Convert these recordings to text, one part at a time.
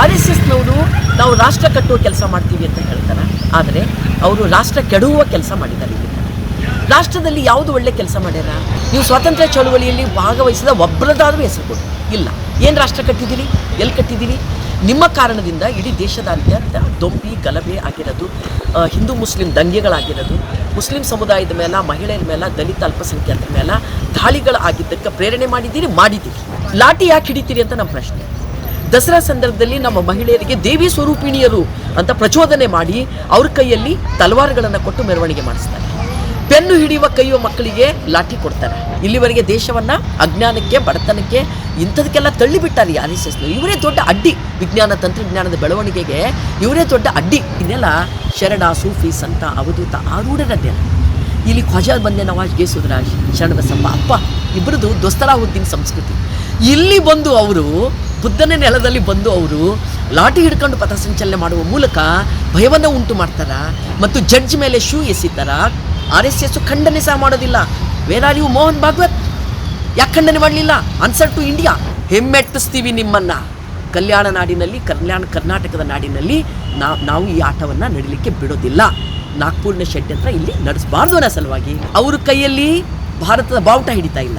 R S ಎಸ್ನವರು ನಾವು ರಾಷ್ಟ್ರ ಕಟ್ಟುವ ಕೆಲಸ ಮಾಡ್ತೀವಿ ಅಂತ ಹೇಳ್ತಾರೆ. ಆದರೆ ಅವರು ರಾಷ್ಟ್ರ ಕೆಡುವ ಕೆಲಸ ಮಾಡಿದ್ದಾರೆ ರಾಷ್ಟ್ರದಲ್ಲಿ ಯಾವುದು ಒಳ್ಳೆ ಕೆಲಸ ಮಾಡ್ಯಾರ? ನೀವು ಸ್ವಾತಂತ್ರ್ಯ ಚಳುವಳಿಯಲ್ಲಿ ಭಾಗವಹಿಸಿದ ಒಬ್ಬರದಾದ್ರೂ ಹೆಸರು ಕೊಡಿ. ಇಲ್ಲ. ಏನು ರಾಷ್ಟ್ರ ಕಟ್ಟಿದ್ದೀರಿ? ಎಲ್ಲಿ ಕಟ್ಟಿದ್ದೀರಿ? ನಿಮ್ಮ ಕಾರಣದಿಂದ ಇಡೀ ದೇಶದಾದ್ಯಂತ ದೊಂಬಿ, ಗಲಭೆ ಆಗಿರೋದು ಹಿಂದೂ, ಮುಸ್ಲಿಂ ದಂಗೆಗಳಾಗಿರೋದು, ಮುಸ್ಲಿಂ ಸಮುದಾಯದ ಮೇಲೆ, ಮಹಿಳೆಯರ ಮೇಲೆ, ದಲಿತ ಅಲ್ಪಸಂಖ್ಯಾತರ ಮೇಲೆ ದಾಳಿಗಳಾಗಿದ್ದಕ್ಕೆ ಪ್ರೇರಣೆ ಮಾಡಿದ್ದೀರಿ ಮಾಡಿದ್ದೀರಿ. ಲಾಠಿ ಯಾಕೆ ಹಿಡಿತೀರಿ ಅಂತ ನಮ್ಮ ಪ್ರಶ್ನೆ. ದಸರಾ ಸಂದರ್ಭದಲ್ಲಿ ನಮ್ಮ ಮಹಿಳೆಯರಿಗೆ ದೇವಿ ಸ್ವರೂಪಿಣಿಯರು ಅಂತ ಪ್ರಚೋದನೆ ಮಾಡಿ ಅವ್ರ ಕೈಯಲ್ಲಿ ತಲವಾರುಗಳನ್ನು ಕೊಟ್ಟು ಮೆರವಣಿಗೆ ಮಾಡಿಸ್ತಾರೆ. ಪೆನ್ನು ಹಿಡಿಯುವ ಕೈಯುವ ಮಕ್ಕಳಿಗೆ ಲಾಠಿ ಕೊಡ್ತಾರೆ. ಇಲ್ಲಿವರೆಗೆ ದೇಶವನ್ನು, ಅಜ್ಞಾನಕ್ಕೆ, ಬಡತನಕ್ಕೆ ಇಂಥದಕ್ಕೆಲ್ಲ ತಳ್ಳಿಬಿಟ್ಟಾರೆ ಆರ್ ಎಸ್ ಎಸ್ನು ಇವರೇ ದೊಡ್ಡ ಅಡ್ಡಿ. ವಿಜ್ಞಾನ ತಂತ್ರಜ್ಞಾನದ ಬೆಳವಣಿಗೆಗೆ ಇವರೇ ದೊಡ್ಡ ಅಡ್ಡಿ. ಇದೆಲ್ಲ ಶರಣ, ಸೂಫಿ, ಸಂತ, ಅವಧೂತ ಆರೂಢರನ್ನೇ ಇಲ್ಲಿ ಖ್ವಾಜಾ ಬಂದೆ ನವಾಜ್ಗೆ ಸುಧರಾಜ್ ಶರಣಬಸಪ್ಪ, ಅಪ್ಪ ಇಬ್ಬರದು ದೊಸ್ತಲಾಹುದ್ದೀನ್ ಸಂಸ್ಕೃತಿ. ಇಲ್ಲಿ ಬಂದು ಅವರು ಬುದ್ಧನ ನೆಲದಲ್ಲಿ ಬಂದು ಅವರು ಲಾಠಿ ಹಿಡ್ಕೊಂಡು ಪಥಸಂಚಲನೆ ಮಾಡುವ ಮೂಲಕ ಭಯವನ್ನು ಉಂಟು ಮಾಡ್ತಾರ ಮತ್ತು ಜಡ್ಜ್ ಮೇಲೆ ಶೂ ಎಸಿತಾರ. ಆರ್ ಎಸ್ ಎಸ್ ಖಂಡನೆ ಸಹ ಮಾಡೋದಿಲ್ಲ. Where you Mohan Bhagwat? ಯಾಕೆ ಖಂಡನೆ ಮಾಡಲಿಲ್ಲ? ಆನ್ಸರ್ ಟು ಇಂಡಿಯಾ ಹೆಮ್ಮೆಟ್ಟಿಸ್ತೀವಿ ನಿಮ್ಮನ್ನ. ಕಲ್ಯಾಣ ನಾಡಿನಲ್ಲಿ, ಕಲ್ಯಾಣ ಕರ್ನಾಟಕದ ನಾಡಿನಲ್ಲಿ ನಾವು ಈ ಆಟವನ್ನು ನಡೀಲಿಕ್ಕೆ ಬಿಡೋದಿಲ್ಲ. ನಾಗ್ಪುರ್ನ ಷಡ್ಯಂತ್ರ ಇಲ್ಲಿ ನಡೆಸಬಾರ್ದು ಅನ್ನೋ ಸಲುವಾಗಿ ಅವ್ರ ಕೈಯಲ್ಲಿ ಭಾರತದ ಬಾವುಟ ಹಿಡಿತಾ ಇಲ್ಲ.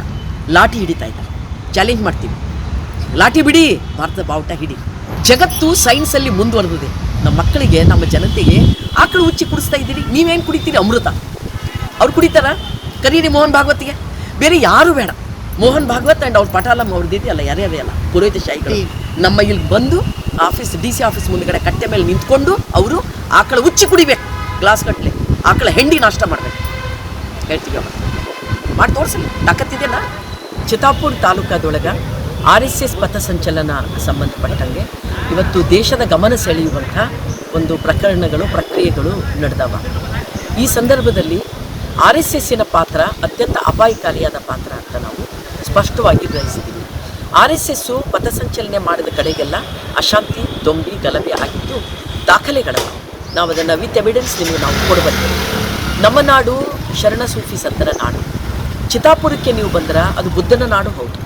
ಲಾಠಿ ಹಿಡಿತಾ ಇಲ್ಲ. ಚಾಲೆಂಜ್ ಮಾಡ್ತೀವಿ. ಲಾಠಿ ಬಿಡಿ ಭಾರತದ ಬಾವುಟ ಹಿಡಿ. ಜಗತ್ತು ಸೈನ್ಸಲ್ಲಿ ಮುಂದುವರೆದಿದೆ. ನಮ್ಮ ಮಕ್ಕಳಿಗೆ ನಮ್ಮ ಜನತೆಗೆ ಆಕಳು ಉಚ್ಚಿ ಕುಡಿಸ್ತಾ ಇದ್ದೀರಿ ನೀವೇನು ಕುಡಿತೀರಿ ಅಮೃತ? ಅವ್ರು ಕುಡಿತಾರ? ಕರೀರಿ ಮೋಹನ್ ಭಾಗವತ್ಗೆ. ಬೇರೆ ಯಾರು ಬೇಡ. ಮೋಹನ್ ಭಾಗವತ್ ಆ್ಯಂಡ್ ಅವ್ರ ಪಟಾಲಂ ಅವ್ರದ್ದು ಇದೆಯಲ್ಲ ಯಾರ್ಯಾರೇ ಅಲ್ಲ ಪುರೋಹಿತ ಶಾಹಿಗಳು ನಮ್ಮ ಇಲ್ಲಿ ಬಂದು ಆಫೀಸ್ ಡಿ ಸಿ ಆಫೀಸ್ ಮುಂದ್ಗಡೆ ಕಟ್ಟೆ ಮೇಲೆ ನಿಂತ್ಕೊಂಡು ಅವರು ಆಕಳ ಉಚ್ಚಿ ಕುಡಿಬೇಕು. ಗ್ಲಾಸ್ ಕಟ್ಲೆ. ಆಕಳ ಹೆಂಡಿ ನಾಷ್ಟ ಮಾಡಬೇಕು. ಹೇಳ್ತೀವಿ ಅವ್ರು. ಮಾಡಿ ತೋರಿಸಲಿ. ತಾಕತ್ತಿದೆಯಲ್ಲ ಚಿತ್ತಾಪುರ ತಾಲೂಕಾದೊಳಗೆ ಆರ್ ಎಸ್ ಎಸ್ ಪಥಸಂಚಲನ ಸಂಬಂಧಪಟ್ಟಂಗೆ ಇವತ್ತು ದೇಶದ ಗಮನ ಸೆಳೆಯುವಂಥ ಒಂದು ಪ್ರಕರಣಗಳು, ಪ್ರಕ್ರಿಯೆಗಳು ನಡೆದವ. ಈ ಸಂದರ್ಭದಲ್ಲಿ ಆರ್ ಎಸ್ ಎಸ್ಸಿನ ಪಾತ್ರ ಅತ್ಯಂತ ಅಪಾಯಕಾರಿಯಾದ ಪಾತ್ರ ಅಂತ ನಾವು ಸ್ಪಷ್ಟವಾಗಿ ಗ್ರಹಿಸಿದ್ದೀವಿ. ಆರ್ ಎಸ್ ಎಸ್ಸು ಪಥಸಂಚಲನೆ ಮಾಡಿದ ಕಡೆಗೆಲ್ಲ ಅಶಾಂತಿ, ದೊಂಬಿ, ಗಲಭೆ ಆಗಿದ್ದು ದಾಖಲೆಗಳಲ್ಲ ನಾವು ಅದನ್ನು ವಿತ್ ಎವಿಡೆನ್ಸ್ ನಿಮಗೆ ನಾವು ಕೊಡಬಲ್ಲೆ ನಮ್ಮ ನಾಡು ಶರಣ ಸೂಫಿ ಸಂತರ ನಾಡು. ಚಿತಾಪುರಕ್ಕೆ ನೀವು ಬಂದ್ರೆ ಅದು ಬುದ್ಧನ ನಾಡು ಹೌದು.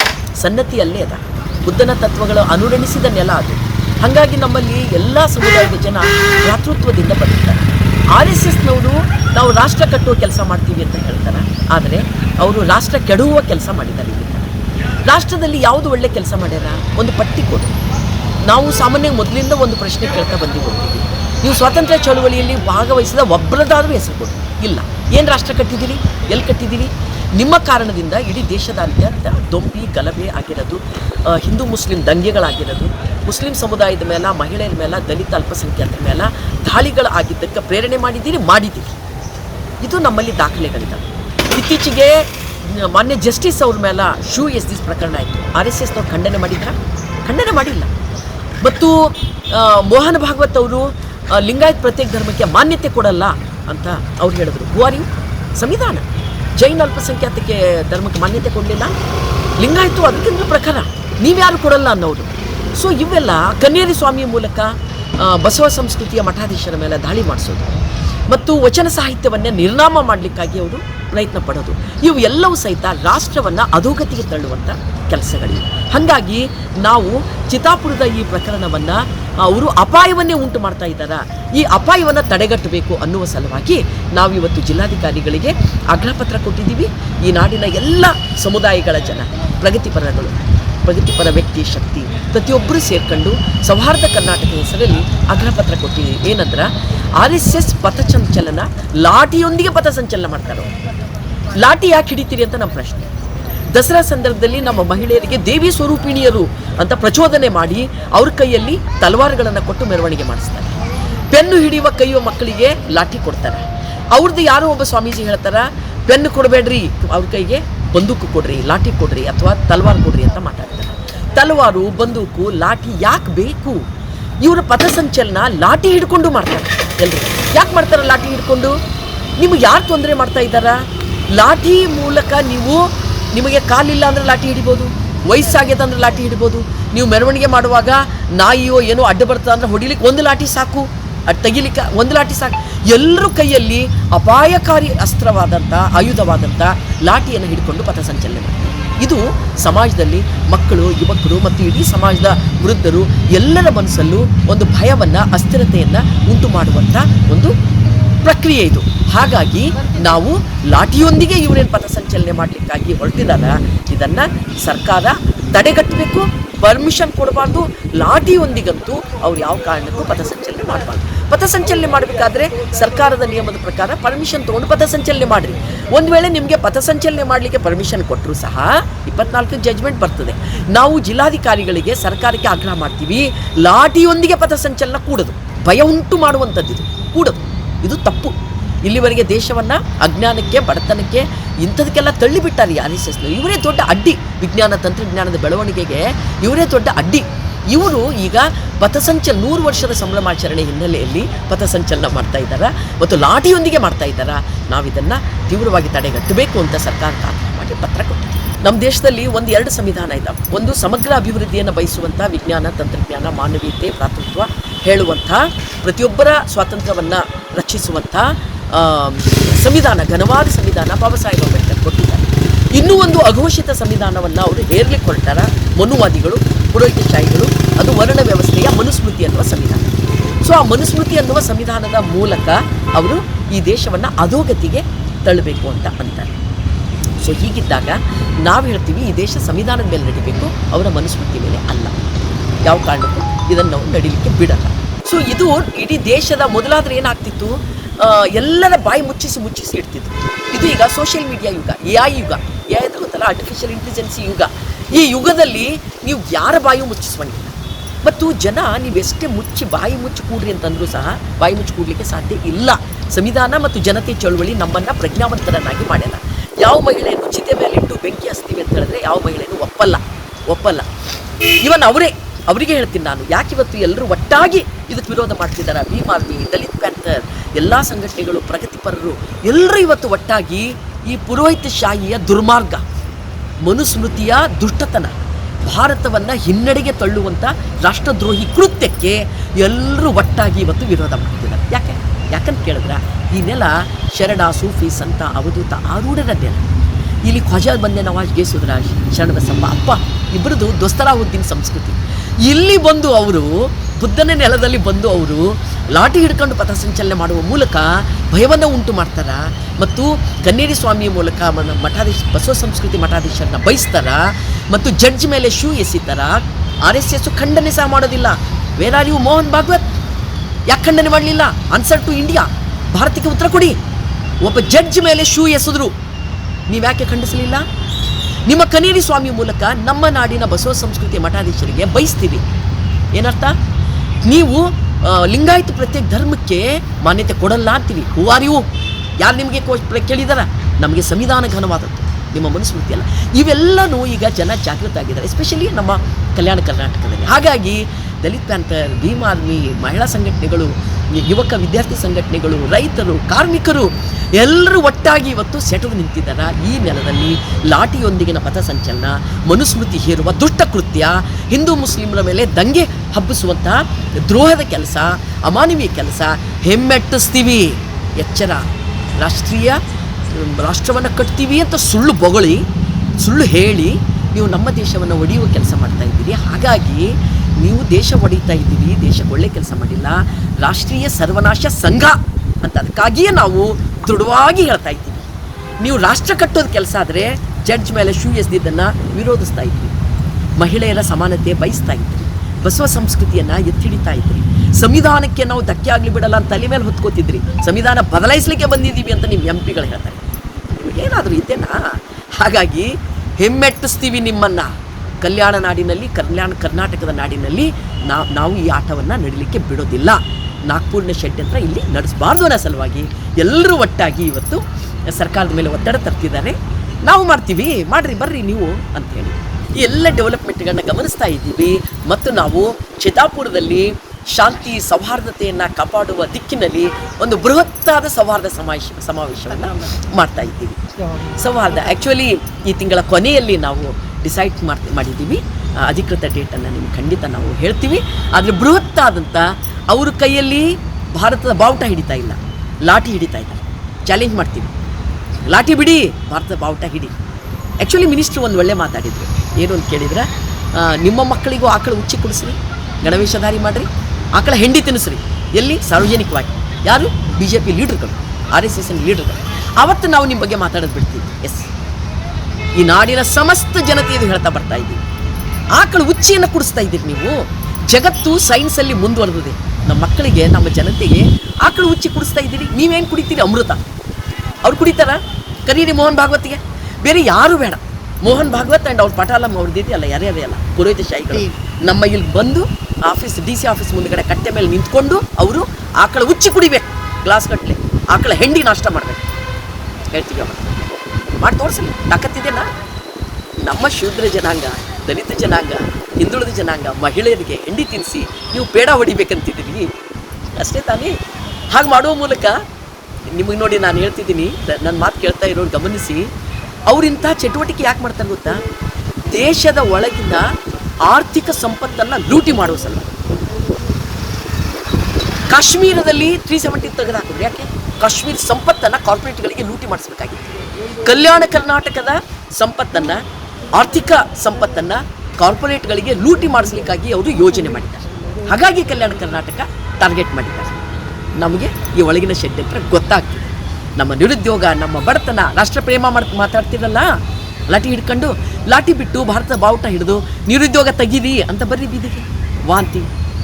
ಸನ್ನತಿ ಅಲ್ಲೇ ಅದ. ಬುದ್ಧನ ತತ್ವಗಳು ಅನುರಣಿಸಿದ ನೆಲ ಅದು. ಹಾಗಾಗಿ ನಮ್ಮಲ್ಲಿ ಎಲ್ಲ ಸಮುದಾಯದ ಜನ ಭ್ರಾತೃತ್ವದಿಂದ ಬದುಕ್ತಾರೆ. ಆರ್ ಎಸ್ ಎಸ್ನವರು ನಾವು ರಾಷ್ಟ್ರ ಕಟ್ಟುವ ಕೆಲಸ ಮಾಡ್ತೀವಿ ಅಂತ ಹೇಳ್ತಾರೆ. ಆದರೆ ಅವರು ರಾಷ್ಟ್ರ ಕೆಡುವ ಕೆಲಸ ಮಾಡಿದ್ದಾರೆ ರಾಷ್ಟ್ರದಲ್ಲಿ ಯಾವುದು ಒಳ್ಳೆ ಕೆಲಸ ಮಾಡ್ಯಾರ? ಒಂದು ಪಟ್ಟಿ ಕೊಡು. ನಾವು ಸಾಮಾನ್ಯ ಮೊದಲಿಂದ ಒಂದು ಪ್ರಶ್ನೆ ಕೇಳ್ತಾ ಬಂದು ಹೋಗ್ತೀವಿ ನೀವು ಸ್ವಾತಂತ್ರ್ಯ ಚಳವಳಿಯಲ್ಲಿ ಭಾಗವಹಿಸಿದ ಒಬ್ಬರದಾದ್ರೂ ಹೆಸರು ಕೊಡಿ. ಇಲ್ಲ. ಏನು ರಾಷ್ಟ್ರ ಕಟ್ಟಿದ್ದೀರಿ? ಎಲ್ಲಿ ಕಟ್ಟಿದ್ದೀರಿ? ನಿಮ್ಮ ಕಾರಣದಿಂದ ಇಡೀ ದೇಶದಾದ್ಯಂತ ದೊಂಬಿ ಗಲಭೆ ಆಗಿರೋದು ಹಿಂದೂ, ಮುಸ್ಲಿಂ ದಂಗೆಗಳಾಗಿರೋದು, ಮುಸ್ಲಿಂ ಸಮುದಾಯದ ಮೇಲೆ, ಮಹಿಳೆಯರ ಮೇಲೆ, ದಲಿತ ಅಲ್ಪಸಂಖ್ಯಾತರ ಮೇಲೆ ದಾಳಿಗಳು ಆಗಿದ್ದಕ್ಕೆ ಪ್ರೇರಣೆ ಮಾಡಿದ್ದೀರಿ ಮಾಡಿದ್ದೀರಿ. ಇದು ನಮ್ಮಲ್ಲಿ ದಾಖಲೆಗಳಿದ್ದಾವೆ ಇತ್ತೀಚೆಗೆ ಮಾನ್ಯ ಜಸ್ಟಿಸ್ ಅವ್ರ ಮೇಲೆ ಶೂ ಎಸ್ ದಿಸ್ ಪ್ರಕರಣ ಆಯಿತು. ಆರ್ ಎಸ್ ಎಸ್ನವ್ರು ಖಂಡನೆ ಮಾಡಿದ್ರ? ಖಂಡನೆ ಮಾಡಿಲ್ಲ. ಮತ್ತು ಮೋಹನ್ ಭಾಗವತ್ ಅವರು ಲಿಂಗಾಯತ್ ಪ್ರತ್ಯೇಕ ಧರ್ಮಕ್ಕೆ ಮಾನ್ಯತೆ ಕೊಡಲ್ಲ ಅಂತ ಅವ್ರು ಹೇಳಿದ್ರು. ಗುವಾರಿ ಸಂವಿಧಾನ. ಜೈನ ಅಲ್ಪಸಂಖ್ಯಾತಕ್ಕೆ ಧರ್ಮಕ್ಕೆ ಮಾನ್ಯತೆ ಕೊಡಲಿಲ್ಲ. ಲಿಂಗಾಯತು ಅದಕ್ಕಿಂತ ಪ್ರಕಾರ ನೀವ್ಯಾರು ಕೊಡಲ್ಲ ಅನ್ನೋರು ಸೊ ಇವೆಲ್ಲ ಕನ್ನೇರಿ ಸ್ವಾಮಿಯ ಮೂಲಕ ಬಸವ ಸಂಸ್ಕೃತಿಯ ಮಠಾಧೀಶರ ಮೇಲೆ ದಾಳಿ ಮಾಡಿಸೋದು. ಮತ್ತು ವಚನ ಸಾಹಿತ್ಯವನ್ನೇ ನಿರ್ನಾಮ ಮಾಡಲಿಕ್ಕಾಗಿ ಅವರು ಪ್ರಯತ್ನ ಪಡೋದು. ಇವು ಎಲ್ಲವೂ ಸಹಿತ ರಾಷ್ಟ್ರವನ್ನು ಅಧೋಗತಿಗೆ ತಳ್ಳುವಂಥ ಕೆಲಸಗಳಿವೆ ಹಾಗಾಗಿ ನಾವು ಚಿತಾಪುರದ ಈ ಪ್ರಕರಣವನ್ನು ಅವರು ಅಪಾಯವನ್ನೇ ಉಂಟು ಮಾಡ್ತಾ ಇದ್ದಾರಾ? ಈ ಅಪಾಯವನ್ನು ತಡೆಗಟ್ಟಬೇಕು ಅನ್ನುವ ಸಲುವಾಗಿ ನಾವು ಇವತ್ತು ಜಿಲ್ಲಾಧಿಕಾರಿಗಳಿಗೆ ಆಜ್ಞಾಪತ್ರ ಪತ್ರ ಕೊಟ್ಟಿದ್ದೀವಿ. ಈ ನಾಡಿನ ಎಲ್ಲ ಸಮುದಾಯಗಳ ಜನ ಪ್ರಗತಿಪರಗಳು ಪ್ರಗತಿಪರ ವ್ಯಕ್ತಿ ಶಕ್ತಿ ಪ್ರತಿಯೊಬ್ಬರೂ ಸೇರ್ಕೊಂಡು ಸೌಹಾರ್ದ ಕರ್ನಾಟಕ ಹೆಸರಲ್ಲಿ ಆಗ್ರಹ ಪತ್ರ ಕೊಟ್ಟಿದ್ದೀವಿ. ಏನಂದ್ರೆ, ಆರ್ ಎಸ್ ಎಸ್ ಪಥಸಂಚಲನ ಲಾಠಿಯೊಂದಿಗೆ ಪಥಸಂಚಲನ ಮಾಡ್ತಾರೆ. ಲಾಠಿ ಯಾಕೆ ಹಿಡಿತೀರಿ ಅಂತ ನಮ್ಮ ಪ್ರಶ್ನೆ. ದಸರಾ ಸಂದರ್ಭದಲ್ಲಿ ನಮ್ಮ ಮಹಿಳೆಯರಿಗೆ ದೇವಿ ಸ್ವರೂಪಿಣಿಯರು ಅಂತ ಪ್ರಚೋದನೆ ಮಾಡಿ ಅವ್ರ ಕೈಯಲ್ಲಿ ತಲವಾರುಗಳನ್ನು ಕೊಟ್ಟು ಮೆರವಣಿಗೆ ಮಾಡಿಸ್ತಾರೆ. ಪೆನ್ನು ಹಿಡಿಯುವ ಕೈಯುವ ಮಕ್ಕಳಿಗೆ ಲಾಠಿ ಕೊಡ್ತಾರೆ. ಅವ್ರದ್ದು ಯಾರೋ ಒಬ್ಬ ಸ್ವಾಮೀಜಿ ಹೇಳ್ತಾರ, ಪೆನ್ನು ಕೊಡಬೇಡ್ರಿ, ಅವ್ರ ಕೈಗೆ ಬಂದೂಕು ಕೊಡ್ರಿ, ಲಾಠಿ ಕೊಡ್ರಿ ಅಥವಾ ತಲವಾರು ಕೊಡ್ರಿ ಅಂತ ಮಾತಾಡ್ತಾರೆ. ತಲವಾರು, ಬಂದೂಕು, ಲಾಠಿ ಯಾಕೆ ಬೇಕು? ಇವರ ಪಥಸಂಚಲನ ಲಾಠಿ ಹಿಡ್ಕೊಂಡು ಮಾಡ್ತಾರೆ. ಎಲ್ರು. ಯಾಕೆ ಮಾಡ್ತಾರೆ ಲಾಠಿ ಹಿಡ್ಕೊಂಡು? ನಿಮ್ಗೆ ಯಾರು ತೊಂದರೆ ಮಾಡ್ತಾ ಇದ್ದಾರಾ? ಲಾಠಿ ಮೂಲಕ ನೀವು ನಿಮಗೆ ಕಾಲಿಲ್ಲ ಅಂದರೆ ಲಾಠಿ ಹಿಡಿಬೋದು ವಯಸ್ಸಾಗಿದೆ ಅಂದ್ರೆ ಲಾಠಿ ಹಿಡಿಬೋದು. ನೀವು ಮೆರವಣಿಗೆ ಮಾಡುವಾಗ ನಾಯಿಯೋ ಏನೋ ಅಡ್ಡ ಬರ್ತದೆ ಅಂದ್ರೆ ಹೊಡಿಲಿಕ್ಕೆ ಒಂದು ಲಾಠಿ ಸಾಕು. ಅದು ತೆಗಿಲಿಕ್ಕೆ ಒಂದು ಲಾಠಿ ಸಾಕು. ಎಲ್ಲರೂ ಕೈಯಲ್ಲಿ ಅಪಾಯಕಾರಿ ಅಸ್ತ್ರವಾದಂಥ ಆಯುಧವಾದಂಥ ಲಾಠಿಯನ್ನು ಹಿಡ್ಕೊಂಡು ಪಥಸಂಚಲನೆ ಮಾಡ್ತಾರೆ ಇದು ಸಮಾಜದಲ್ಲಿ ಮಕ್ಕಳು, ಯುವಕರು ಮತ್ತು ಇಡೀ ಸಮಾಜದ ವೃದ್ಧರು ಎಲ್ಲರ ಮನಸ್ಸಲ್ಲೂ ಒಂದು ಭಯವನ್ನು, ಅಸ್ಥಿರತೆಯನ್ನು ಉಂಟು ಮಾಡುವಂಥ ಒಂದು ಪ್ರಕ್ರಿಯೆ ಇದು. ಹಾಗಾಗಿ ನಾವು ಲಾಠಿಯೊಂದಿಗೆ ಇವರೇನು ಪಥಸಂಚಲನೆ ಮಾಡಲಿಕ್ಕಾಗಿ ಹೊರಟಿದಾರ ಇದನ್ನು ಸರ್ಕಾರ ತಡೆಗಟ್ಟಬೇಕು ಪರ್ಮಿಷನ್ ಕೊಡಬಾರ್ದು, ಲಾಠಿಯೊಂದಿಗಂತೂ ಅವ್ರು ಯಾವ ಕಾರಣಕ್ಕೂ ಪಥಸಂಚಲನೆ ಮಾಡಬಾರ್ದು. ಪಥಸಂಚಲನೆ ಮಾಡಬೇಕಾದ್ರೆ ಸರ್ಕಾರದ ನಿಯಮದ ಪ್ರಕಾರ ಪರ್ಮಿಷನ್ ತೊಗೊಂಡು ಪಥಸಂಚಲನೆ ಮಾಡಿರಿ. ಒಂದು ವೇಳೆ ನಿಮಗೆ ಪಥಸಂಚಲನೆ ಮಾಡಲಿಕ್ಕೆ ಪರ್ಮಿಷನ್ ಕೊಟ್ಟರು ಸಹ ಇಪ್ಪತ್ನಾಲ್ಕು ಜಜ್ಮೆಂಟ್ ಬರ್ತದೆ. ನಾವು ಜಿಲ್ಲಾಧಿಕಾರಿಗಳಿಗೆ ಸರ್ಕಾರಕ್ಕೆ ಆಗ್ರಹ ಮಾಡ್ತೀವಿ, ಲಾಠಿಯೊಂದಿಗೆ ಪಥಸಂಚಲನ ಕೂಡದು. ಭಯ ಉಂಟು ಮಾಡುವಂಥದ್ದು ಇದು ಕೂಡದು. ಇದು ತಪ್ಪು. ಇಲ್ಲಿವರೆಗೆ ದೇಶವನ್ನು, ಅಜ್ಞಾನಕ್ಕೆ, ಬಡತನಕ್ಕೆ ಇಂಥದಕ್ಕೆಲ್ಲ ತಳ್ಳಿಬಿಟ್ಟಾರೆ ಎಸ್ನ ಇವರೇ ದೊಡ್ಡ ಅಡ್ಡಿ ವಿಜ್ಞಾನ ತಂತ್ರಜ್ಞಾನದ ಬೆಳವಣಿಗೆಗೆ. ಇವರೇ ದೊಡ್ಡ ಅಡ್ಡಿ. ಇವರು ಈಗ ಪಥಸಂಚಲ ನೂರು ವರ್ಷದ ಸಂಭ್ರಮಾಚರಣೆ ಹಿನ್ನೆಲೆಯಲ್ಲಿ ಪಥಸಂಚಲನ ಮಾಡ್ತಾ ಇದ್ದಾರೆ? ಮತ್ತು ಲಾಠಿಯೊಂದಿಗೆ ಮಾಡ್ತಾ ಇದ್ದಾರೆ? ನಾವು ಇದನ್ನು ತೀವ್ರವಾಗಿ ತಡೆಗಟ್ಟಬೇಕು ಅಂತ ಸರ್ಕಾರ ಮಾಡಿ ಪತ್ರ ಕೊಟ್ಟಿದ್ದೀವಿ ನಮ್ಮ ದೇಶದಲ್ಲಿ ಒಂದು ಎರಡು ಸಂವಿಧಾನ ಇದೆ ಒಂದು ಸಮಗ್ರ ಅಭಿವೃದ್ಧಿಯನ್ನು ಬಯಸುವಂಥ ವಿಜ್ಞಾನ, ತಂತ್ರಜ್ಞಾನ, ಮಾನವೀಯತೆ, ಭ್ರಾತೃತ್ವ ಹೇಳುವಂಥ, ಪ್ರತಿಯೊಬ್ಬರ ಸ್ವಾತಂತ್ರ್ಯವನ್ನು ರಕ್ಷಿಸುವಂಥ ಸಂವಿಧಾನ, ಘನವಾದ ಸಂವಿಧಾನ ಬಾಬಾ ಸಾಹೇಬ್ ಅಂಬೇಡ್ಕರ್ ಕೊಟ್ಟಿದ್ದಾರೆ. ಇನ್ನೂ ಒಂದು ಅಘೋಷಿತ ಸಂವಿಧಾನವನ್ನು ಅವರು ಹೇರ್ಲಿಕ್ಕೆ ಹೊರಟಾರ ಮನುವಾದಿಗಳು, ಪುರೋಹಿತಶಾಹಿಗಳು, ಅದು ವರ್ಣ ವ್ಯವಸ್ಥೆಯ ಮನುಸ್ಮೃತಿ ಅನ್ನುವ ಸಂವಿಧಾನ. ಸೊ, ಆ ಮನುಸ್ಮೃತಿ ಅನ್ನುವ ಸಂವಿಧಾನದ ಮೂಲಕ ಅವರು ಈ ದೇಶವನ್ನು ಅಧೋಗತಿಗೆ ತಳ್ಳಬೇಕು ಅಂತ ಅಂತಾರೆ. ಸೊ ಹೀಗಿದ್ದಾಗ ನಾವು ಹೇಳ್ತೀವಿ, ಈ ದೇಶ ಸಂವಿಧಾನದ ಮೇಲೆ ನಡಿಬೇಕು, ಅವರ ಮನುಸ್ಮೃತಿ ಮೇಲೆ ಅಲ್ಲ. ಯಾವ ಕಾರಣಕ್ಕೂ ಇದನ್ನು ನಾವು ನಡಿಲಿಕ್ಕೆ ಬಿಡಲ್ಲ. ಸೊ ಇದು ಇಡೀ ದೇಶದ ಮೊದಲಾದ್ರೆ ಏನಾಗ್ತಿತ್ತು? ಎಲ್ಲರ ಬಾಯಿ ಮುಚ್ಚಿಸಿ ಮುಚ್ಚಿಸಿ ಇಡ್ತಿತ್ತು ಇದು ಈಗ ಸೋಷಿಯಲ್ ಮೀಡಿಯಾ ಯುಗ ಎ ಐ ಯುಗ. ಎ ಐ ಗೊತ್ತಲ್ಲ? ಆರ್ಟಿಫಿಷಿಯಲ್ ಇಂಟೆಲಿಜೆನ್ಸಿ ಯುಗ. ಈ ಯುಗದಲ್ಲಿ ನೀವು ಯಾರ ಬಾಯು ಮುಚ್ಚಿಸುವಂಗಿಲ್ಲ. ಮತ್ತು ಜನ ನೀವೆಷ್ಟೇ ಮುಚ್ಚಿ ಬಾಯಿ ಮುಚ್ಚಿ ಕೂಡ್ರಿ ಅಂತಂದ್ರೂ ಸಹ ಬಾಯಿ ಮುಚ್ಚಿ ಕೂಡಲಿಕ್ಕೆ ಸಾಧ್ಯ ಇಲ್ಲ. ಸಂವಿಧಾನ ಮತ್ತು ಜನತೆ ಚಳುವಳಿ ನಮ್ಮನ್ನು ಪ್ರಜ್ಞಾವಂತರನ್ನಾಗಿ ಮಾಡ್ಯಾರ ಯಾವ ಮಹಿಳೆಯನ್ನು ಚಿತೆ ಇಟ್ಟು ಬೆಂಕಿ ಹಚ್ತೀವಿ ಅಂತ ಹೇಳಿದ್ರೆ ಯಾವ ಮಹಿಳೆಯನ್ನು ಒಪ್ಪಲ್ಲ. ಒಪ್ಪಲ್ಲ. ಇವನ್ ಅವರೇ, ಅವರಿಗೆ ಹೇಳ್ತೀನಿ ನಾನು, ಯಾಕೆ ಇವತ್ತು ಎಲ್ಲರೂ ಒಟ್ಟಾಗಿ ಇದಕ್ಕೆ ವಿರೋಧ ಮಾಡ್ತಿದ್ದಾರೆ? ಭೀಮ್ ಆರ್ಮಿ ದಲಿತ್, ಪ್ಯಾಂಥರ್, ಎಲ್ಲ ಸಂಘಟನೆಗಳು, ಪ್ರಗತಿಪರರು, ಎಲ್ಲರೂ ಇವತ್ತು ಒಟ್ಟಾಗಿ ಈ ಪುರೋಹಿತಶಾಹಿಯ ದುರ್ಮಾರ್ಗ, ಮನುಸ್ಮೃತಿಯ ದುಷ್ಟತನ, ಭಾರತವನ್ನು ಹಿನ್ನಡೆಗೆ ತಳ್ಳುವಂಥ ರಾಷ್ಟ್ರದ್ರೋಹಿ ಕೃತ್ಯಕ್ಕೆ ಎಲ್ಲರೂ ಒಟ್ಟಾಗಿ ಇವತ್ತು ವಿರೋಧ ಮಾಡ್ತಿದ್ದಾರೆ. ಯಾಕೆ? ಯಾಕಂತ ಕೇಳಿದ್ರೆ, ಈ ನೆಲ ಶರಣ, ಸೂಫಿ, ಸಂತ, ಅವಧೂತ, ಆರೂಢರ ನೆಲ. ಇಲ್ಲಿ ಖ್ವಾಜಾ ಬಂದೆ ನವಾಜ್ ಗೇಸುದ್ರ ಶರಣ ಬಸಪ್ಪ ಅಪ್ಪ ಇಬ್ಬರದು ದೋಸ್ತರಾವುದ್ದೀನ್ ಸಂಸ್ಕೃತಿ. ಇಲ್ಲಿ ಬಂದು ಅವರು, ಬುದ್ಧನ ನೆಲದಲ್ಲಿ ಬಂದು ಅವರು ಲಾಠಿ ಹಿಡ್ಕೊಂಡು ಪಥಸಂಚಲನೆ ಮಾಡುವ ಮೂಲಕ ಭಯವನ್ನು ಉಂಟು ಮಾಡ್ತಾರ ಮತ್ತು ಕನ್ನೇರಿ ಸ್ವಾಮಿಯ ಮೂಲಕ ಮಠಾಧೀಶ, ಬಸವ ಸಂಸ್ಕೃತಿ ಮಠಾಧೀಶರನ್ನ ಬಯಸ್ತಾರ ಮತ್ತು ಜಡ್ಜ್ ಮೇಲೆ ಶೂ ಎಸಿತಾರ. ಆರ್ ಎಸ್ ಎಸ್ ಖಂಡನೆ ಸಹ ಮಾಡೋದಿಲ್ಲ. Where are Mohan Bhagwat. ಯಾಕೆ ಖಂಡನೆ ಮಾಡಲಿಲ್ಲ ಆನ್ಸರ್ ಟು ಇಂಡಿಯಾ ಭಾರತಕ್ಕೆ ಉತ್ತರ ಕೊಡಿ. ಒಬ್ಬ ಜಡ್ಜ್ ಮೇಲೆ ಶೂ ಎಸೆದ್ರು. ನೀವು ಯಾಕೆ ಖಂಡಿಸಲಿಲ್ಲ? ನಿಮ್ಮ ಕನೇರಿ ಸ್ವಾಮಿ ಮೂಲಕ ನಮ್ಮ ನಾಡಿನ ಬಸವ ಸಂಸ್ಕೃತಿ ಮಠಾಧೀಶರಿಗೆ ಬಯಸ್ತೀವಿ. ಏನರ್ಥ? ನೀವು ಲಿಂಗಾಯತ ಪ್ರತ್ಯೇಕ ಧರ್ಮಕ್ಕೆ ಮಾನ್ಯತೆ ಕೊಡಲ್ಲ ಅಂತೀವಿ. ಹೂ ಆರ್ ಯು ಯಾರು ನಿಮಗೆ ಕೇಳಿದಾರ? ನಮಗೆ ಸಂವಿಧಾನ ಘನವಾದದ್ದು. ನಿಮ್ಮ ಮನುಸ್ಮೃತಿ ಅಲ್ಲ. ಇವೆಲ್ಲನೂ ಈಗ ಜನ ಜಾಗೃತ ಆಗಿದ್ದಾರೆ. ಎಸ್ಪೆಷಲಿ ನಮ್ಮ ಕಲ್ಯಾಣ ಕರ್ನಾಟಕದಲ್ಲಿ. ಹಾಗಾಗಿ ದಲಿತ್ ಪ್ಯಾಂಥರ್ ಭೀಮ್ ಆರ್ಮಿ ಮಹಿಳಾ ಸಂಘಟನೆಗಳು, ಯುವಕ ವಿದ್ಯಾರ್ಥಿ ಸಂಘಟನೆಗಳು, ರೈತರು, ಕಾರ್ಮಿಕರು, ಎಲ್ಲರೂ ಒಟ್ಟಾಗಿ ಇವತ್ತು ಸೆಟೆದು ನಿಂತಿದ್ದಾರೆ. ಈ ನೆಲದಲ್ಲಿ ಲಾಠಿಯೊಂದಿಗಿನ ಪಥಸಂಚಲನ ಮನುಸ್ಮೃತಿ ಹೇರುವ ದುಷ್ಟಕೃತ್ಯ ಹಿಂದೂ ಮುಸ್ಲಿಮರ ಮೇಲೆ ದಂಗೆ ಹಬ್ಬಿಸುವಂಥ ದ್ರೋಹದ ಕೆಲಸ, ಅಮಾನವೀಯ ಕೆಲಸ, ಹೆಮ್ಮೆಟ್ಟಿಸ್ತೀವಿ. ಎಚ್ಚರ. ರಾಷ್ಟ್ರೀಯ ರಾಷ್ಟ್ರವನ್ನು ಕಟ್ತೀವಿ ಅಂತ ಸುಳ್ಳು ಬೊಗಳಿ, ಸುಳ್ಳು ಹೇಳಿ ನೀವು ನಮ್ಮ ದೇಶವನ್ನು ಒಡೆಯುವ ಕೆಲಸ ಮಾಡ್ತಾ ಇದ್ದೀರಿ. ಹಾಗಾಗಿ ನೀವು ದೇಶ ಒಡೀತಾ ಇದ್ದೀವಿ ದೇಶಕ್ಕೆ ಒಳ್ಳೆ ಕೆಲಸ ಮಾಡಿಲ್ಲ, ರಾಷ್ಟ್ರೀಯ ಸರ್ವನಾಶ ಸಂಘ ಅಂತ ಅದಕ್ಕಾಗಿಯೇ ನಾವು ದೃಢವಾಗಿ ಹೇಳ್ತಾ ಇದ್ದೀವಿ. ನೀವು ರಾಷ್ಟ್ರ ಕಟ್ಟೋದು ಕೆಲಸ ಆದರೆ ಜಡ್ಜ್ ಮೇಲೆ ಶೂ ಎಸ್ದಿದ್ದನ್ನು ವಿರೋಧಿಸ್ತಾ ಇದ್ವಿ ಮಹಿಳೆಯರ ಸಮಾನತೆ ಬಯಸ್ತಾ ಇದ್ರಿ. ಬಸವ ಸಂಸ್ಕೃತಿಯನ್ನು ಎತ್ತಿಡಿತಾ ಇದ್ರಿ. ಸಂವಿಧಾನಕ್ಕೆ ನಾವು ಧಕ್ಕೆ ಆಗಲಿ ಬಿಡಲ್ಲ ಅಂತ ತಲೆ ಮೇಲೆ ಹೊತ್ಕೋತಿದ್ರಿ. ಸಂವಿಧಾನ ಬದಲಾಯಿಸಲಿಕ್ಕೆ ಬಂದಿದ್ದೀವಿ ಅಂತ ನಿಮ್ಮ ಎಂ ಪಿಗಳು ಹೇಳ್ತಾರೆ. ಏನಾದರೂ ಇದ್ದೇನಾ? ಹಾಗಾಗಿ ಹೆಮ್ಮೆಟ್ಟಿಸ್ತೀವಿ ನಿಮ್ಮನ್ನು. ಕಲ್ಯಾಣ ನಾಡಿನಲ್ಲಿ, ಕಲ್ಯಾಣ ಕರ್ನಾಟಕದ ನಾಡಿನಲ್ಲಿ ನಾವು ಈ ಆಟವನ್ನು ನಡಿಲಿಕ್ಕೆ ಬಿಡೋದಿಲ್ಲ. ನಾಗ್ಪುರ್ನ ಷಡ್ಯಂತ್ರ ಇಲ್ಲಿ ನಡೆಸಬಾರ್ದು ಅನ್ನೋ ಸಲುವಾಗಿ ಎಲ್ಲರೂ ಒಟ್ಟಾಗಿ ಇವತ್ತು ಸರ್ಕಾರದ ಮೇಲೆ ಒತ್ತಡ ತರ್ತಿದ್ದಾರೆ. ನಾವು ಮಾಡ್ತೀವಿ, ಮಾಡ್ರಿ, ಬರ್ರಿ ನೀವು ಅಂತೇಳಿ ಈ ಎಲ್ಲ ಡೆವಲಪ್ಮೆಂಟ್ಗಳನ್ನ ಗಮನಿಸ್ತಾ ಇದ್ದೀವಿ ಮತ್ತು ನಾವು ಚಿತಾಪುರದಲ್ಲಿ ಶಾಂತಿ, ಸೌಹಾರ್ದತೆಯನ್ನು ಕಾಪಾಡುವ ದಿಕ್ಕಿನಲ್ಲಿ ಒಂದು ಬೃಹತ್ತಾದ ಸೌಹಾರ್ದ ಸಮಾವೇಶ, ಸಮಾವೇಶವನ್ನು ಮಾಡ್ತಾ ಇದ್ದೀವಿ. ಸೌಹಾರ್ದ ಆ್ಯಕ್ಚುಲಿ ಈ ತಿಂಗಳ ಕೊನೆಯಲ್ಲಿ ನಾವು ಡಿಸೈಡ್ ಮಾಡ್ತಿ ಮಾಡಿದ್ದೀವಿ ಅಧಿಕೃತ ಡೇಟನ್ನು ನಿಮ್ಗೆ ಖಂಡಿತ ನಾವು ಹೇಳ್ತೀವಿ. ಆದರೆ ಬೃಹತ್ತಾದಂಥ ಅವ್ರ ಕೈಯಲ್ಲಿ ಭಾರತದ ಬಾವುಟ ಹಿಡಿತಾ ಇಲ್ಲ. ಲಾಠಿ ಹಿಡಿತಾ ಇದ್ದಾರೆ ಚಾಲೆಂಜ್ ಮಾಡ್ತೀವಿ. ಲಾಠಿ ಬಿಡಿ, ಭಾರತದ ಬಾವುಟ ಹಿಡಿ. ಆ್ಯಕ್ಚುಲಿ ಮಿನಿಸ್ಟ್ರು ಒಂದು ಒಳ್ಳೆ ಮಾತಾಡಿದರು. ಏನು ಅಂತ ಕೇಳಿದ್ರೆ ನಿಮ್ಮ ಮಕ್ಕಳಿಗೂ ಆಕಳ ಉಚ್ಚಿ ಕುಡಿಸ್ರಿ, ಗಣವೇಶಧಾರಿ ಮಾಡಿರಿ ಆಕಳ ಹೆಂಡಿ ತಿನ್ನಿಸ್ರಿ. ಎಲ್ಲಿ? ಸಾರ್ವಜನಿಕವಾಗಿ. ಯಾರು? ಬಿ ಜೆ ಪಿ ಲೀಡರ್ಗಳು, ಆರ್ ಎಸ್ ಎಸ್ನ ಲೀಡರ್ಗಳು. ಆವತ್ತು ನಾವು ನಿಮ್ಮ ಬಗ್ಗೆ ಮಾತಾಡೋದು ಬಿಡ್ತೀವಿ. ಎಸ್. ಈ ನಾಡಿನ ಸಮಸ್ತ ಜನತೆ ಇದು ಹೇಳ್ತಾ ಬರ್ತಾ ಇದ್ದೀವಿ. ಆಕಳು ಉಚ್ಚಿಯನ್ನು ಕುಡಿಸ್ತಾ ಇದ್ದೀರಿ ನೀವು. ಜಗತ್ತು ಸೈನ್ಸಲ್ಲಿ ಮುಂದುವರೆದಿದೆ. ನಮ್ಮ ಮಕ್ಕಳಿಗೆ ನಮ್ಮ ಜನತೆಗೆ ಆಕಳು ಉಚ್ಚಿ ಕುಡಿಸ್ತಾ ಇದ್ದೀರಿ. ನೀವೇನು ಕುಡಿತೀರಿ? ಅಮೃತ. ಅವ್ರು ಕುಡಿತಾರ? ಕರೀರಿ ಮೋಹನ್ ಭಾಗವತ್ಗೆ. ಬೇರೆ ಯಾರು ಬೇಡ. ಮೋಹನ್ ಭಾಗವತ್ ಆ್ಯಂಡ್ ಅವ್ರ ಪಟಾಲಂ ಅವ್ರದ್ದು ಅಲ್ಲ ಯಾರ್ಯಾರೇ ಅಲ್ಲ ಪುರೋಹಿತ ಶಾಹಿಗಳು ನಮ್ಮ ಇಲ್ಲಿ ಬಂದು ಆಫೀಸ್ ಡಿ ಸಿ ಆಫೀಸ್ ಮುಂದ್ಗಡೆ ಕಟ್ಟೆ ಮೇಲೆ ನಿಂತ್ಕೊಂಡು ಅವರು ಆಕಳ ಉಚ್ಚಿ ಕುಡಿಬೇಕು. ಗ್ಲಾಸ್ ಕಟ್ಲೆ ಆಕಳ ಹೆಂಡಿ ನಾಷ್ಟ ಮಾಡಬೇಕು. ಹೇಳ್ತೀವಿ ಮಾಡಿ ತೋರಿಸಲಿ. ತಾಕತ್ತಿದೆನಾ ನಮ್ಮ ಶೂದ್ರ ಜನಾಂಗ, ದಲಿತ ಜನಾಂಗ, ಹಿಂದುಳಿದ ಜನಾಂಗ, ಮಹಿಳೆಯರಿಗೆ ಹೆಂಡಿ ತಿನ್ನಿಸಿ ನೀವು ಪೇಡ ಹೊಡಿಬೇಕಂತಿದ್ದೀರಿ ಅಷ್ಟೇ ತಾನೇ. ಹಾಗೆ ಮಾಡುವ ಮೂಲಕ ನಿಮಗೆ ನೋಡಿ ನಾನು ಹೇಳ್ತಿದ್ದೀನಿ ನನ್ನ ಮಾತು ಕೇಳ್ತಾ ಇರೋರು ಗಮನಿಸಿ. ಅವರಿಂತಹ ಚಟುವಟಿಕೆ ಯಾಕೆ ಮಾಡ್ತಾರೆ ಗೊತ್ತಾ? ದೇಶದ ಒಳಗಿನ ಆರ್ಥಿಕ ಸಂಪತ್ತನ್ನು ಲೂಟಿ ಮಾಡುವ ಸಲ. ಕಾಶ್ಮೀರದಲ್ಲಿ ತ್ರೀ ಸೆವೆಂಟಿ ತೆಗೆದುಹಾಕಿದ್ರು ಯಾಕೆ? ಕಾಶ್ಮೀರ ಸಂಪತ್ತನ್ನು ಕಾರ್ಪೊರೇಟ್ಗಳಿಗೆ ಲೂಟಿ ಮಾಡಿಸ್ಬೇಕಾಗಿತ್ತು. ಕಲ್ಯಾಣ ಕರ್ನಾಟಕದ ಸಂಪತ್ತನ್ನು, ಆರ್ಥಿಕ ಸಂಪತ್ತನ್ನು ಕಾರ್ಪೊರೇಟ್ಗಳಿಗೆ ಲೂಟಿ ಮಾಡಿಸ್ಲಿಕ್ಕಾಗಿ ಅವರು ಯೋಜನೆ ಮಾಡಿದ್ದಾರೆ. ಹಾಗಾಗಿ ಕಲ್ಯಾಣ ಕರ್ನಾಟಕ ಟಾರ್ಗೆಟ್ ಮಾಡಿದ್ದಾರೆ. ನಮಗೆ ಈ ಒಳಗಿನ ಷಡ್ಯಂತ್ರ ಗೊತ್ತಾಗ್ತಿದೆ. ನಮ್ಮ ನಿರುದ್ಯೋಗ, ನಮ್ಮ ಬಡತನ, ರಾಷ್ಟ್ರ ಪ್ರೇಮ ಮಾಡ್, ಮಾತಾಡ್ತಿರಲ್ಲ? ಲಾಠಿ ಹಿಡ್ಕೊಂಡು, ಲಾಠಿ ಬಿಟ್ಟು ಭಾರತ ಬಾವುಟ ಹಿಡಿದು ನಿರುದ್ಯೋಗ ತೆಗೀರಿ ಅಂತ ಬರ್ರಿ ಬೀದಿಗೆ ವಾಂತಿ.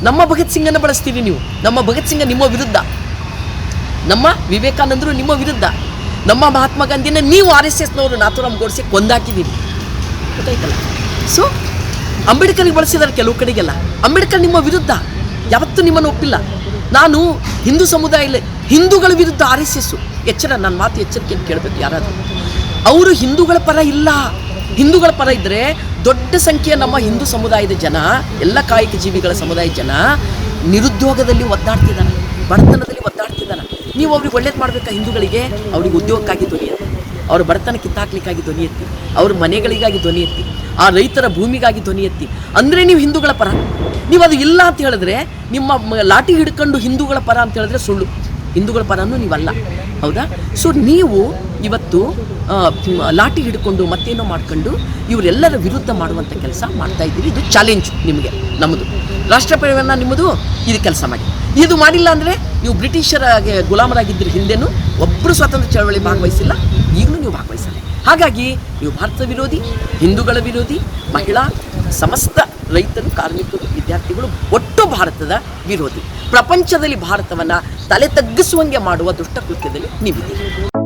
ನಮ್ಮ ಭಗತ್ ಸಿಂಗನ್ನು ಬಳಸ್ತೀರಿ ನೀವು. ನಮ್ಮ ಭಗತ್ ಸಿಂಗ ನಿಮ್ಮ ವಿರುದ್ಧ. ನಮ್ಮ ವಿವೇಕಾನಂದರು ನಿಮ್ಮ ವಿರುದ್ಧ. ನಮ್ಮ ಮಹಾತ್ಮ ಗಾಂಧಿನ ನೀವು ಆರ್ ಎಸ್ ಎಸ್ನವರು ನಾಥುರಾಮ್ ಗೋಡ್ಸೆ ಕೊಂದಾಕಿದ್ದೀರಿ ಗೊತ್ತಾಯ್ತಲ್ಲ? ಸೊ ಅಂಬೇಡ್ಕರ್ಗೆ ಬಳಸಿದ್ದಾರೆ ಕೆಲವು ಕಡೆಗೆಲ್ಲ. ಅಂಬೇಡ್ಕರ್ ನಿಮ್ಮ ವಿರುದ್ಧ. ಯಾವತ್ತೂ ನಿಮ್ಮನ್ನು ಒಪ್ಪಿಲ್ಲ. ನಾನು ಹಿಂದೂ ಸಮುದಾಯ ಹಿಂದೂಗಳ ವಿರುದ್ಧ ಆರ್ ಎಸ್ ಎಸ್ಸು ಎಚ್ಚರ ನನ್ನ ಮಾತು ಎಚ್ಚರಿಕೆಯನ್ನು ಕೇಳಬೇಕು ಯಾರಾದರೂ. ಅವರು ಹಿಂದೂಗಳ ಪರ ಇಲ್ಲ. ಹಿಂದೂಗಳ ಪರ ಇದ್ದರೆ ದೊಡ್ಡ ಸಂಖ್ಯೆಯ ನಮ್ಮ ಹಿಂದೂ ಸಮುದಾಯದ ಜನ, ಎಲ್ಲ ಕಾಯಕ ಜೀವಿಗಳ ಸಮುದಾಯದ ಜನ ನಿರುದ್ಯೋಗದಲ್ಲಿ ಒದ್ದಾಡ್ತಿದ್ದಾರೆ. ಬಡತನದಲ್ಲಿ ಒದ್ದಾಡ್ತಿದ್ದಾರೆ. ನೀವು ಅವ್ರಿಗೆ ಒಳ್ಳೇದು ಮಾಡಬೇಕಾ ಹಿಂದೂಗಳಿಗೆ? ಅವ್ರಿಗೆ ಉದ್ಯೋಗಕ್ಕಾಗಿ ಧ್ವನಿ ಎತ್ತಿ. ಅವ್ರ ಬಡತನ ಕಿತ್ತಾಕ್ಲಿಕ್ಕಾಗಿ ಧ್ವನಿ ಎತ್ತಿ. ಅವ್ರ ಮನೆಗಳಿಗಾಗಿ ಧ್ವನಿ ಎತ್ತಿ. ಆ ರೈತರ ಭೂಮಿಗಾಗಿ ಧ್ವನಿ ಎತ್ತಿ. ಅಂದರೆ ನೀವು ಹಿಂದೂಗಳ ಪರ. ನೀವು ಅದು ಇಲ್ಲ ಅಂತ ಹೇಳಿದ್ರೆ ನಿಮ್ಮ ಲಾಠಿ ಹಿಡ್ಕೊಂಡು ಹಿಂದೂಗಳ ಪರ ಅಂತ ಹೇಳಿದ್ರೆ ಸುಳ್ಳು. ಹಿಂದೂಗಳ ಪರನೂ ನೀವಲ್ಲ. ಹೌದಾ? ಸೊ ನೀವು ಇವತ್ತು ಲಾಠಿ ಹಿಡ್ಕೊಂಡು ಮತ್ತೇನೋ ಮಾಡ್ಕೊಂಡು ಇವರೆಲ್ಲರ ವಿರುದ್ಧ ಮಾಡುವಂಥ ಕೆಲಸ ಮಾಡ್ತಾ ಇದ್ದೀರಿ. ಇದು ಚಾಲೆಂಜ್ ನಿಮಗೆ, ನಮ್ಮದು. ರಾಷ್ಟ್ರಪ್ರೇಮನ ನಿಮ್ಮದು. ಇದು ಕೆಲಸ ಮಾಡಿ. ಇದು ಮಾಡಿಲ್ಲ ಅಂದರೆ ನೀವು ಬ್ರಿಟಿಷರ ಗುಲಾಮರಾಗಿದ್ದರೆ. ಹಿಂದೆನೂ ಒಬ್ಬರು ಸ್ವಾತಂತ್ರ್ಯ ಚಳವಳಿ ಭಾಗವಹಿಸಿಲ್ಲ. ಈಗಲೂ ನೀವು ಭಾಗವಹಿಸಲ್ಲ. ಹಾಗಾಗಿ ನೀವು ಭಾರತ ವಿರೋಧಿ, ಹಿಂದೂಗಳ ವಿರೋಧಿ, ಮಹಿಳಾ, ಸಮಸ್ತ ರೈತರು, ಕಾರ್ಮಿಕರು, ವಿದ್ಯಾರ್ಥಿಗಳು, ಒಟ್ಟು ಭಾರತದ ವಿರೋಧಿ. ಪ್ರಪಂಚದಲ್ಲಿ ಭಾರತವನ್ನು ತಲೆ ತಗ್ಗಿಸುವಂಗೆ ಮಾಡುವ ದುಷ್ಟಕೃತ್ಯದಲ್ಲಿ ನೀವಿದ್ದೀರಿ.